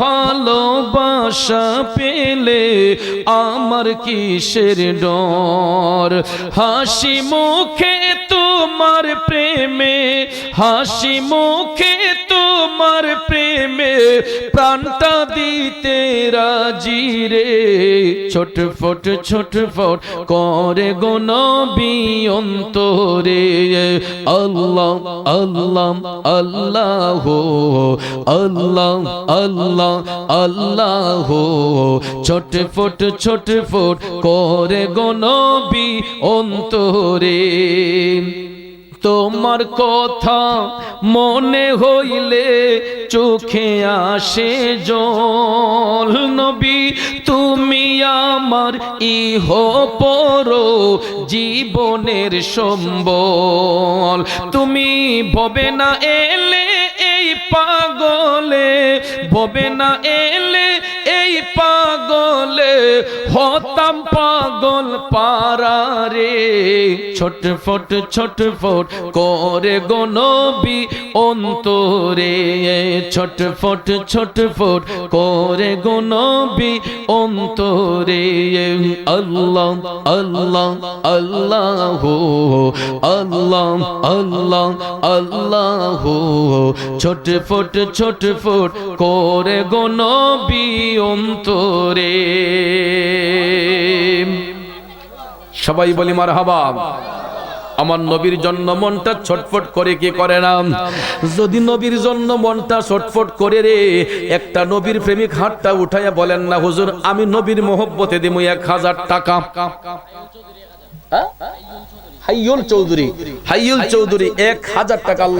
ভালোবাসা পেলে আমার কিসের ডর? হাসি মুখে তোমার প্রেমে, হাসি মুখে তোমার প্রেমে প্রাণটা দিতে রাজি রে। ছোট ফট ছোট ফট করে গনবি অন্তরে। আল্লাহ আল্লাহ আল্লাহ আল্লাহ আল্লাহ আল্লাহ ছোট ফট ছোট ফট করে গনবি অন্তরে। তোমার কথা মনে হইলে চোখে আসে জল। নবী, তুমি আমার ইহ পর জীবনের সম্বল। তুমি ভবে না এলে এই পাগলে, ভবে না এলে পাগলে হতাম পাগল পারারে ছোট ফট, ছোট ফট করে গনবি অন্তরে। ছোট ফট ছোট ফট করে গনবি অন্তরে। আল্লাহ আল্লাহ আল্লাহ হো আল্লাহ আল্লাহ আল্লাহ। ছোট ফট ছোট ফট করে গনবি অন্তরে। সবাই বলি মার হাবা আমার নবীর জন্য মনটা ছটফট করে কি করে না? যদি নবীর জন্য মনটা ছটফট করে রে একটা নবীর প্রেমিক হাতটা উঠাইয়া বলেন না হুজুর আমি নবীর মোহব্বতে দিব এক হাজার টাকা। হাইয়ুল চৌধুরী। হাইয়ুল চৌধুরী এক হাজার টাকা আল্লাহ